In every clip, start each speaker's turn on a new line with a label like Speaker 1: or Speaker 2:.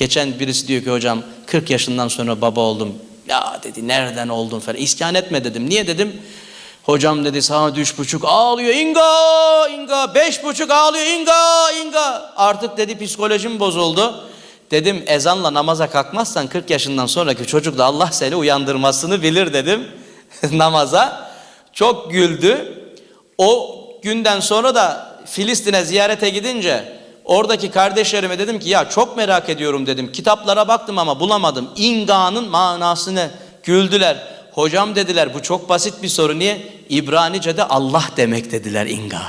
Speaker 1: Geçen birisi diyor ki hocam 40 yaşından sonra baba oldum. Ya dedi nereden oldun falan. İsyan etme dedim. Niye dedim? Hocam dedi saat üç buçuk ağlıyor inga inga beş buçuk ağlıyor inga inga. Artık dedi psikolojim bozuldu. Dedim ezanla namaza kalkmazsan 40 yaşından sonraki çocuk da Allah seni uyandırmasını bilir dedim namaza. Çok güldü. O günden sonra da Filistin'e ziyarete gidince oradaki kardeşlerime dedim ki ya çok merak ediyorum dedim. Kitaplara baktım ama bulamadım. İnga'nın manasını güldüler. Hocam dediler bu çok basit bir soru. Niye? İbranice'de Allah demek dediler İnga.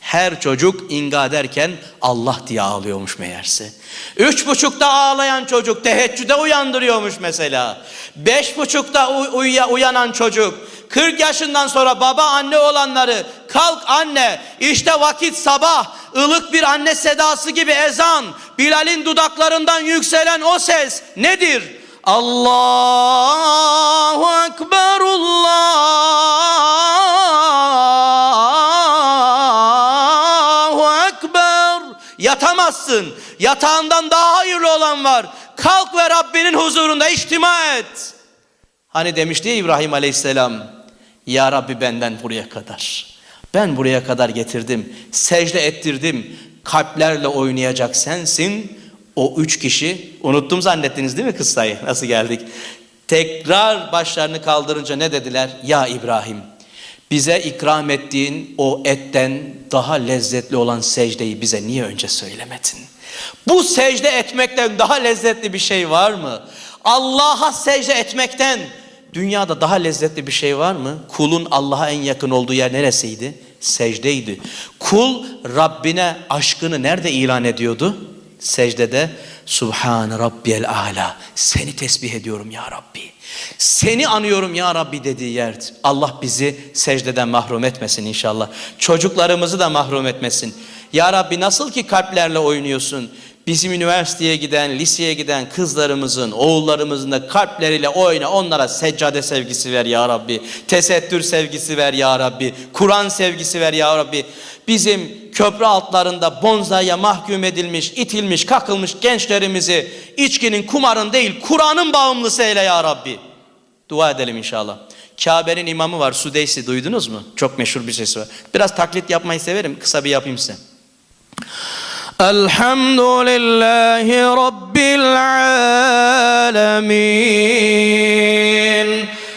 Speaker 1: Her çocuk inga derken Allah diye ağlıyormuş meğerse. Üç buçukta ağlayan çocuk teheccüde uyandırıyormuş mesela. Beş buçukta uy- uyuya- uyanan çocuk. 40 yaşından sonra baba anne olanları kalk anne işte vakit sabah ılık bir anne sedası gibi ezan Bilal'in dudaklarından yükselen o ses nedir? Allahu Ekber Allahu Ekber. Yatamazsın. Yatağından daha hayırlı olan var. Kalk ve Rabbinin huzurunda içtima et. Hani demişti İbrahim Aleyhisselam Ya Rabbi benden buraya kadar. Ben buraya kadar getirdim. Secde ettirdim. Kalplerle oynayacak sensin. O üç kişi Unuttum zannettiniz değil mi kıssayı? Nasıl geldik? Tekrar başlarını kaldırınca ne dediler? Ya İbrahim bize ikram ettiğin o etten daha lezzetli olan secdeyi bize niye önce söylemedin? Bu secde etmekten daha lezzetli bir şey var mı? Allah'a secde etmekten dünyada daha lezzetli bir şey var mı? Kulun Allah'a en yakın olduğu yer neresiydi? Secdeydi. Kul Rabbine aşkını nerede ilan ediyordu? Secdede Subhan Rabbiyel Ala. Seni tesbih ediyorum ya Rabbi. Seni anıyorum ya Rabbi dediği yer. Allah bizi secdeden mahrum etmesin inşallah. Çocuklarımızı da mahrum etmesin. Ya Rabbi nasıl ki kalplerle oynuyorsun? Bizim üniversiteye giden, liseye giden kızlarımızın, oğullarımızın da kalpleriyle oyna. Onlara seccade sevgisi ver ya Rabbi. Tesettür sevgisi ver ya Rabbi. Kur'an sevgisi ver ya Rabbi. Bizim köprü altlarında bonzaya mahkum edilmiş, itilmiş, kakılmış gençlerimizi içkinin, kumarın değil, Kur'an'ın bağımlısı eyle ya Rabbi. Dua edelim inşallah. Kabe'nin imamı var Sudeysi duydunuz mu? Çok meşhur bir sesi var. Biraz taklit yapmayı severim. Kısa bir yapayım size. Elhamdülillahi Rabbil alemin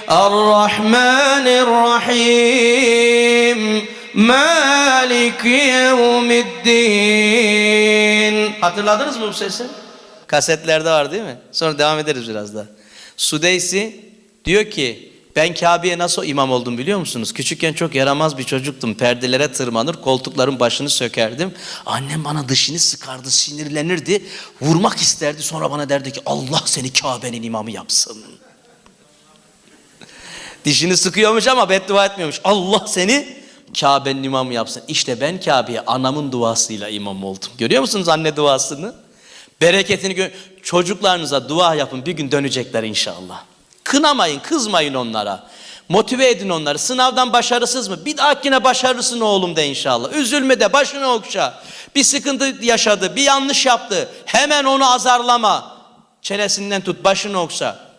Speaker 1: Errahmanirrahim Maliki yevmiddin Hatırladınız mı bu sesi? Kasetlerde var değil mi? Sonra devam ederiz biraz daha. Sudeysi diyor ki ben Kabe'ye nasıl imam oldum biliyor musunuz? Küçükken çok yaramaz bir çocuktum. Perdelere tırmanır, koltukların başını sökerdim. Annem bana dışını sıkardı, sinirlenirdi. Vurmak isterdi. Sonra bana derdi ki Allah seni Kabe'nin imamı yapsın. Dişini sıkıyormuş ama beddua etmiyormuş. Allah seni Kabe'nin imamı yapsın. İşte ben Kabe'ye anamın duasıyla imam oldum. Görüyor musunuz anne duasını? Bereketini çocuklarınıza dua yapın bir gün dönecekler inşallah. Kınamayın, kızmayın onlara. Motive edin onları. Sınavdan başarısız mı? Bir dahakine başarısın oğlum de inşallah. Üzülme de başını okşa. Bir sıkıntı yaşadı, bir yanlış yaptı. Hemen onu azarlama. Çenesinden tut, başını okşa.